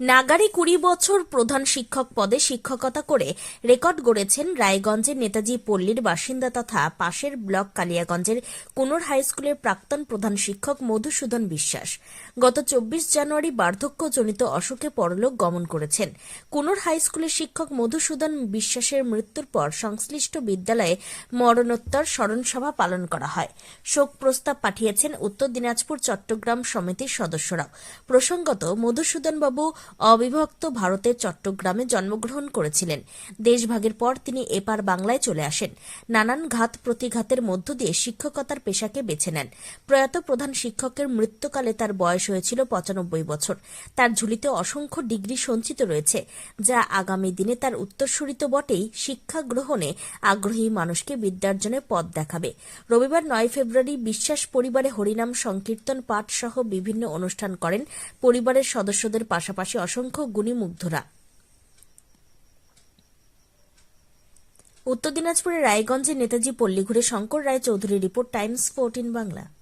নাগারে কুড়ি বছর প্রধান শিক্ষক পদে শিক্ষকতা করে রেকর্ড গড়েছেন রায়গঞ্জের নেতাজি পল্লীর বাসিন্দা তথা পাশের ব্লক কালিয়াগঞ্জের কুনর হাইস্কুলের প্রাক্তন প্রধান শিক্ষক মধুসূদন বিশ্বাস। গত চব্বিশ জানুয়ারি বার্ধক্যজনিত অসুখে পরলোক গমন করেছেন। কুনর হাইস্কুলের শিক্ষক মধুসূদন বিশ্বাসের মৃত্যুর পর সংশ্লিষ্ট বিদ্যালয়ে মরণোত্তর স্মরণসভা পালন করা হয়। শোক প্রস্তাব পাঠিয়েছেন উত্তর দিনাজপুর চট্টগ্রাম সমিতির সদস্যরাও। প্রসঙ্গত মধুসূদনবাবু অবিভক্ত ভারতের চট্টগ্রামে জন্মগ্রহণ করেছিলেন। দেশভাগের পর তিনি এপার বাংলায় চলে আসেন। নানান ঘাত প্রতিঘাতের মধ্য দিয়ে শিক্ষকতার পেশাকে বেছে নেন। প্রয়াত প্রধান শিক্ষকের মৃত্যুকালে তার বয়স হয়েছিল পঁচানব্বই বছর। তার ঝুলিতে অসংখ্য ডিগ্রি সঞ্চিত রয়েছে, যা আগামী দিনে তার উত্তরসূরিত বটেই শিক্ষা গ্রহণে আগ্রহী মানুষকে বিদ্যার্জনে পথ দেখাবে। রবিবার নয় ফেব্রুয়ারি বিশ্বাস পরিবারে হরিনাম সংকীর্তন পাঠ সহ বিভিন্ন অনুষ্ঠান করেন পরিবারের সদস্যদের পাশাপাশি। অসংখ্য গুণী মুগ্ধরা উত্তর দিনাজপুরের রায়গঞ্জে নেতাজি পল্লী ঘুরে Shankar Roy Chowdhury report Times fourteen Bangla.